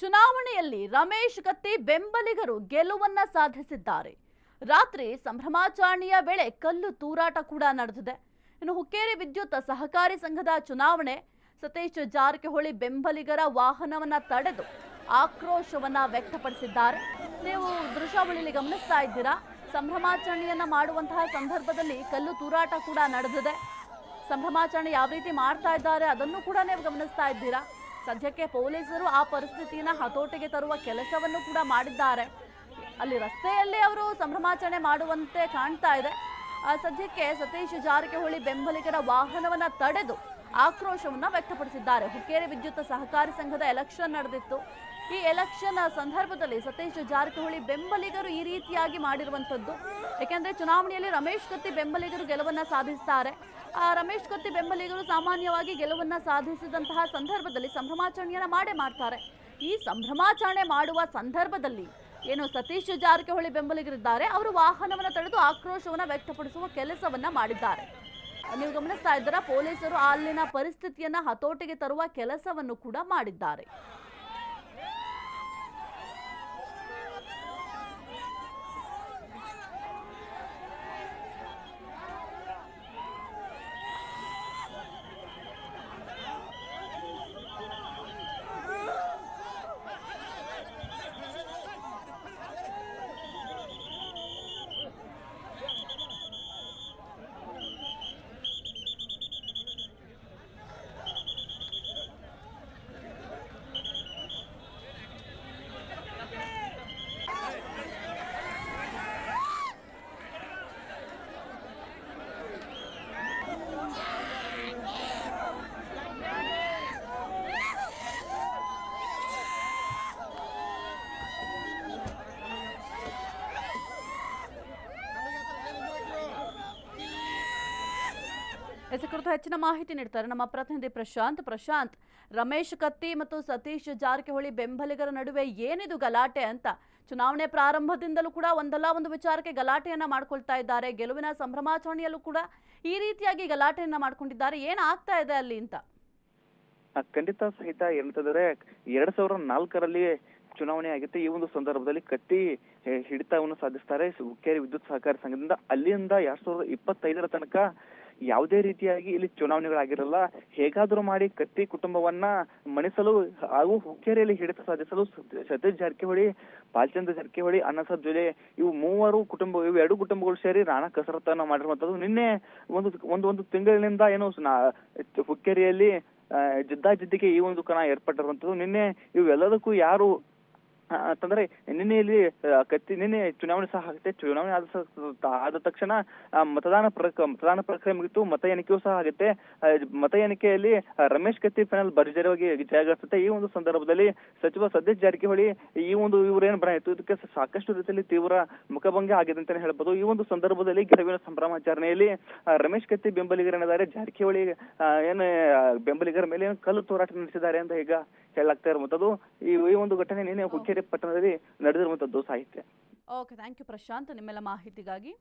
ಚುನಾವಣೆಯಲ್ಲಿ ರಮೇಶ್ ಕತ್ತಿ ಬೆಂಬಲಿಗರು ಗೆಲುವನ್ನ ಸಾಧಿಸಿದ್ದಾರೆ. ರಾತ್ರಿ ಸಂಭ್ರಮಾಚರಣೆಯ ವೇಳೆ ಕಲ್ಲು ತೂರಾಟ ಕೂಡ ನಡೆದಿದೆ. ಇನ್ನು ಹುಕ್ಕೇರಿ ವಿದ್ಯುತ್ ಸಹಕಾರಿ ಸಂಘದ ಚುನಾವಣೆ, ಸತೀಶ್ ಜಾರಕಿಹೊಳಿ ಬೆಂಬಲಿಗರ ವಾಹನವನ್ನ ತಡೆದು ಆಕ್ರೋಶವನ್ನ ವ್ಯಕ್ತಪಡಿಸಿದ್ದಾರೆ. ನೀವು ದೃಶ್ಯಾವಳಿಯಲ್ಲಿ ಗಮನಿಸ್ತಾ ಇದ್ದೀರಾ? ಸಂಭ್ರಮಾಚರಣೆಯನ್ನ ಮಾಡುವಂತಹ ಸಂದರ್ಭದಲ್ಲಿ ಕಲ್ಲು ತೂರಾಟ ಕೂಡ ನಡೆದಿದೆ. ಸಂಭ್ರಮಾಚರಣೆ ಯಾವ ರೀತಿ ಮಾಡ್ತಾ ಇದ್ದಾರೆ, ಅದನ್ನು ಕೂಡ ನೀವು ಗಮನಿಸ್ತಾ ಇದ್ದೀರಾ? ಸದ್ಯಕ್ಕೆ ಪೊಲೀಸರು ಆ ಪರಿಸ್ಥಿತಿನ ಹತೋಟಿಗೆ ತರುವ ಕೆಲಸವನ್ನು ಕೂಡ ಮಾಡಿದ್ದಾರೆ. ಅಲ್ಲಿ ರಸ್ತೆಯಲ್ಲಿ ಅವರು ಸಂಭ್ರಮಾಚರಣೆ ಮಾಡುವಂತೆ ಕಾಣ್ತಾ ಇದೆ. ಸದ್ಯಕ್ಕೆ ಸತೀಶ್ ಜಾರಕಿಹೊಳಿ ಬೆಂಬಲಿಗರ ವಾಹನವನ್ನ ತಡೆದು ಆಕ್ರೋಶವನ್ನ ವ್ಯಕ್ತಪಡಿಸಿದ್ದಾರೆ. ಹುಕ್ಕೇರಿ ವಿದ್ಯುತ್ ಸಹಕಾರಿ ಸಂಘದ ಎಲೆಕ್ಷನ್ ನಡೆದಿತ್ತು. ಈ ಎಲೆಕ್ಷನ್ ಸಂದರ್ಭದಲ್ಲಿ ಸತೀಶ್ ಜಾರಕಿಹೊಳಿ ಬೆಂಬಲಿಗರು ಈ ರೀತಿಯಾಗಿ ಮಾಡಿರುವಂಥದ್ದು. ಯಾಕೆಂದ್ರೆ ಚುನಾವಣೆಯಲ್ಲಿ ರಮೇಶ್ ಕತ್ತಿ ಬೆಂಬಲಿಗರು ಗೆಲುವನ್ನ ಸಾಧಿಸ್ತಾರೆ. ಆ ರಮೇಶ್ ಕತ್ತಿ ಬೆಂಬಲಿಗರು ಸಾಮಾನ್ಯವಾಗಿ ಗೆಲುವನ್ನ ಸಾಧಿಸಿದಂತಹ ಸಂದರ್ಭದಲ್ಲಿ ಸಂಭ್ರಮಾಚರಣೆಯನ್ನು ಮಾಡೇ ಮಾಡ್ತಾರೆ. ಈ ಸಂಭ್ರಮಾಚರಣೆ ಮಾಡುವ ಸಂದರ್ಭದಲ್ಲಿ ಏನು ಸತೀಶ್ ಜಾರಕಿಹೊಳಿ ಬೆಂಬಲಿಗರಿದ್ದಾರೆ, ಅವರು ವಾಹನವನ್ನು ತಡೆದು ಆಕ್ರೋಶವನ್ನು ವ್ಯಕ್ತಪಡಿಸುವ ಕೆಲಸವನ್ನ ಮಾಡಿದ್ದಾರೆ. ನೀವು ಗಮನಿಸ್ತಾ ಇದ್ದೀರಾ? ಪೊಲೀಸರು ಅಲ್ಲಿನ ಪರಿಸ್ಥಿತಿಯನ್ನ ಹತೋಟಿಗೆ ತರುವ ಕೆಲಸವನ್ನು ಕೂಡ ಮಾಡಿದ್ದಾರೆ. ಎಸ್ ಕುರಿತು ಹೆಚ್ಚಿನ ಮಾಹಿತಿ ನೀಡ್ತಾರೆ ನಮ್ಮ ಪ್ರತಿನಿಧಿ ಪ್ರಶಾಂತ್. ಪ್ರಶಾಂತ್, ರಮೇಶ್ ಕತ್ತಿ ಮತ್ತು ಸತೀಶ್ ಜಾರಕಿಹೊಳಿ ಬೆಂಬಲಿಗರ ನಡುವೆ ಏನಿದು ಗಲಾಟೆ ಅಂತ? ಚುನಾವಣೆ ಪ್ರಾರಂಭದಿಂದಲೂ ಕೂಡ ಒಂದಲ್ಲ ಒಂದು ವಿಚಾರಕ್ಕೆ ಗಲಾಟೆಯನ್ನ ಮಾಡ್ಕೊಳ್ತಾ ಇದ್ದಾರೆ. ಗೆಲುವಿನ ಸಂಭ್ರಮಾಚರಣೆಯಲ್ಲೂ ಕೂಡ ಈ ರೀತಿಯಾಗಿ ಗಲಾಟೆಯನ್ನ ಮಾಡ್ಕೊಂಡಿದ್ದಾರೆ. ಏನಾಗ್ತಾ ಇದೆ ಅಲ್ಲಿ ಅಂತ? ಖಂಡಿತ ಸಹಿತ ಏನಂತಂದ್ರೆ ಎರಡ್ ಸಾವಿರದ ನಾಲ್ಕರಲ್ಲಿ ಚುನಾವಣೆ ಆಗಿತ್ತು. ಈ ಒಂದು ಸಂದರ್ಭದಲ್ಲಿ ಕತ್ತಿ ಹಿಡಿತವನ್ನು ಸಾಧಿಸ್ತಾರೆ. ಹುಕ್ಕೇರಿ ವಿದ್ಯುತ್ ಸಹಕಾರ ಸಂಘದಿಂದ ಅಲ್ಲಿಂದ ಎರಡ್ ಸಾವಿರದ ಇಪ್ಪತ್ತೈದರ ತನಕ ಯಾವುದೇ ರೀತಿಯಾಗಿ ಇಲ್ಲಿ ಚುನಾವಣೆಗಳಾಗಿರಲ್ಲ, ಹೇಗಾದರೂ ಮಾಡಿ ಕತ್ತಿ ಕುಟುಂಬವನ್ನ ಮಣಿಸಲು ಹಾಗೂ ಹುಕ್ಕೇರಿಯಲ್ಲಿ ಹಿಡಿತ ಸಾಧಿಸಲು ಸತ್- ಸತೀಶ್ ಜಾರಕಿಹೊಳಿ, ಬಾಲಚಂದ್ರ ಜಾರಕಿಹೊಳಿ ಅಣ್ಣಸಾಬ್ ಜೊಲೆ ಇವು ಮೂವರು ಕುಟುಂಬ, ಇವು ಎರಡು ಕುಟುಂಬಗಳು ಸೇರಿ ರಾಣ ಕಸರತ್ತನ್ನು ಮಾಡಿರುವಂತದ್ದು ನಿನ್ನೆ ಒಂದು ಒಂದು ಒಂದು ತಿಂಗಳಿನಿಂದ ಏನು ಹುಕ್ಕೇರಿಯಲ್ಲಿ ಜಿದ್ದಾಜಿದ್ದಿಗೆ ಈ ಒಂದು ಕಣ ಏರ್ಪಟ್ಟಿರುವಂತದ್ದು ನಿನ್ನೆ ಇವೆಲ್ಲದಕ್ಕೂ ಯಾರು ಅಂತಂದ್ರೆ ನಿನ್ನೆ ಇಲ್ಲಿ ಕತ್ತಿ, ನಿನ್ನೆ ಚುನಾವಣೆ ಸಹ ಆಗುತ್ತೆ. ಚುನಾವಣೆ ಆದ ಆದ ತಕ್ಷಣ ಮತದಾನ ಮತದಾನ ಪ್ರಕ್ರಿಯೆ ಮುಗಿತು, ಮತ ಎಣಿಕೆಯೂ ಸಹ ಆಗುತ್ತೆ. ಮತ ಎಣಿಕೆಯಲ್ಲಿ ರಮೇಶ್ ಕತ್ತಿ ಫೈನಲ್ ಭರ್ಜರಿಯಾಗಿ ಜಯಗಳಿಸುತ್ತೆ. ಈ ಒಂದು ಸಂದರ್ಭದಲ್ಲಿ ಸಚಿವ ಸತೀಶ್ ಜಾರಕಿಹೊಳಿ, ಈ ಒಂದು ಇವರೇನು ಬರ ಇತ್ತು ಇದಕ್ಕೆ ಸಾಕಷ್ಟು ರೀತಿಯಲ್ಲಿ ತೀವ್ರ ಮುಖಭಂಗ ಆಗಿದೆ ಅಂತಾನೆ ಹೇಳ್ಬೋದು. ಈ ಒಂದು ಸಂದರ್ಭದಲ್ಲಿ ಗೆಲುವಿನ ಸಂಭ್ರಮಾಚರಣೆಯಲ್ಲಿ ರಮೇಶ್ ಕತ್ತಿ ಬೆಂಬಲಿಗರೇನಿದ್ದಾರೆ ಜಾರಕಿಹೊಳಿ ಏನು ಬೆಂಬಲಿಗರ ಮೇಲೆ ಏನು ಕಲ್ಲು ತೋರಾಟ ನಡೆಸಿದ್ದಾರೆ ಅಂತ ಈಗ ಹೇಳಲಾಗ್ತಾ ಇರುವಂತದ್ದು ಈ ಈ ಒಂದು ಘಟನೆ ನಿನ್ನೆ ಹುಕ್ಕೇರಿ ಪಟ್ಟಣದಲ್ಲಿ ನಡೆದಿರುವಂತದ್ದು ಸಾಹಿತ್ಯ. ಓಕೆ ಥ್ಯಾಂಕ್ ಯು ಪ್ರಶಾಂತ್, ನಿಮ್ಮೆಲ್ಲ ಮಾಹಿತಿಗಾಗಿ.